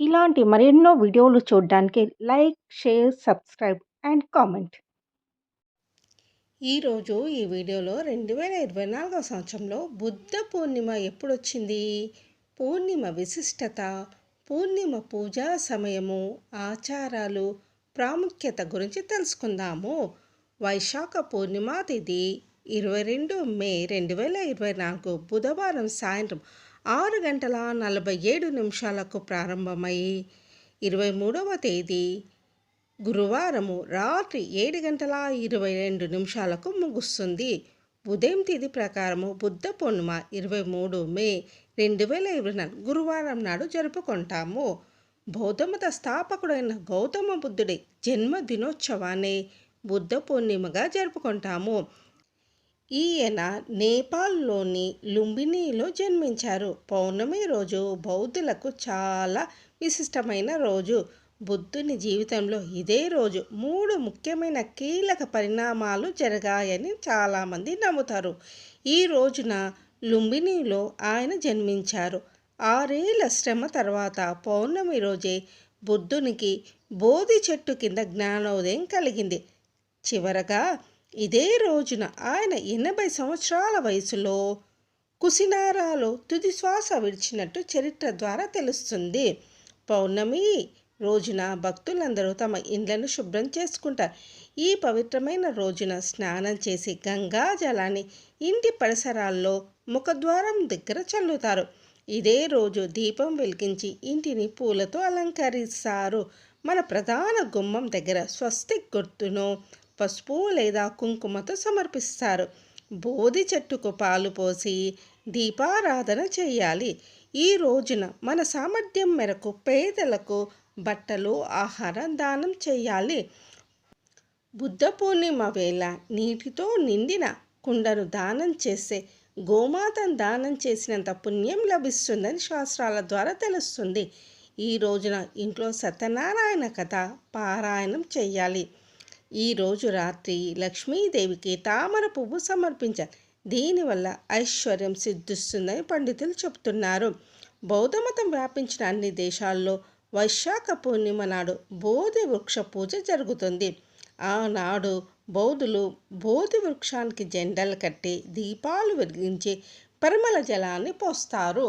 ఇలాంటి మరెన్నో వీడియోలు చూడడానికి like share subscribe and comment. ఈరోజు ఈ వీడియోలో రెండు వేల ఇరవై నాలుగవ సంవత్సరంలో బుద్ధ పూర్ణిమ ఎప్పుడొచ్చింది? పూర్ణిమ విశిష్టత పూర్ణిమ పూజా సమయము ఆచారాలు ప్రాముఖ్యత గురించి తెలుసుకుందాము. వైశాఖ పూర్ణిమ తిథి ఇరవై రెండు మే రెండు వేల ఇరవై నాలుగు బుధవారం సాయంత్రం ఆరు గంటల నలభై ఏడు నిమిషాలకు ప్రారంభమై ఇరవై మూడవ తేదీ గురువారము రాత్రి ఏడు గంటల ఇరవై రెండు నిమిషాలకు ముగుస్తుంది. ఉదయం తేదీ ప్రకారము బుద్ధ పూర్ణిమ ఇరవై మూడు మే రెండు వేల ఇరవై నాలుగు గురువారం నాడు జరుపుకుంటాము. బౌద్ధమత స్థాపకుడైన గౌతమ బుద్ధుడి జన్మదినోత్సవాన్ని బుద్ధ పూర్ణిమగా జరుపుకుంటాము. ఈయన నేపాల్లోని లుంబినీలో జన్మించారు. పౌర్ణమి రోజు బౌద్ధులకు చాలా విశిష్టమైన రోజు. బుద్ధుని జీవితంలో ఇదే రోజు మూడు ముఖ్యమైన కీలక పరిణామాలు జరిగాయని చాలామంది నమ్ముతారు. ఈ రోజున లుంబినీలో ఆయన జన్మించారు. ఆరేళ్ళ శ్రమ తర్వాత పౌర్ణమి రోజే బుద్ధునికి బోధి చెట్టు కింద జ్ఞానోదయం కలిగింది. చివరగా ఇదే రోజున ఆయన ఎనభై సంవత్సరాల వయసులో కుసినారాలో తుది శ్వాస విడిచినట్టు చరిత్ర ద్వారా తెలుస్తుంది. పౌర్ణమి రోజున భక్తులందరూ తమ ఇండ్లను శుభ్రం చేసుకుంటారు. ఈ పవిత్రమైన రోజున స్నానం చేసి గంగా జలాన్ని ఇంటి పరిసరాల్లో ముఖద్వారం దగ్గర చల్లుతారు. ఇదే రోజు దీపం వెలిగించి ఇంటిని పూలతో అలంకరిస్తారు. మన ప్రధాన గుమ్మం దగ్గర స్వస్తిక్ గుర్తును పసుపు లేదా కుంకుమతో సమర్పిస్తారు. బోధి చెట్టుకు పాలు పోసి దీపారాధన చేయాలి. ఈ రోజున మన సామర్థ్యం మేరకు పేదలకు బట్టలు ఆహారం దానం చేయాలి. బుద్ధ పూర్ణిమ వేళ నీటితో నిండిన కుండను దానం చేస్తే గోమాతను దానం చేసినంత పుణ్యం లభిస్తుందని శాస్త్రాల ద్వారా తెలుస్తుంది. ఈ రోజున ఇంట్లో సత్యనారాయణ కథ పారాయణం చేయాలి. ఈరోజు రాత్రి లక్ష్మీదేవికి తామర పువ్వు సమర్పించాలి. దీనివల్ల ఐశ్వర్యం సిద్ధిస్తుందని పండితులు చెబుతున్నారు. బౌద్ధమతం వ్యాపించిన అన్ని దేశాల్లో వైశాఖ పూర్ణిమ నాడు బోధి వృక్ష పూజ జరుగుతుంది. ఆనాడు బౌద్ధులు బోధి వృక్షానికి జెండలు కట్టి దీపాలు వెలిగించి పరిమళ జలాన్ని పోస్తారు.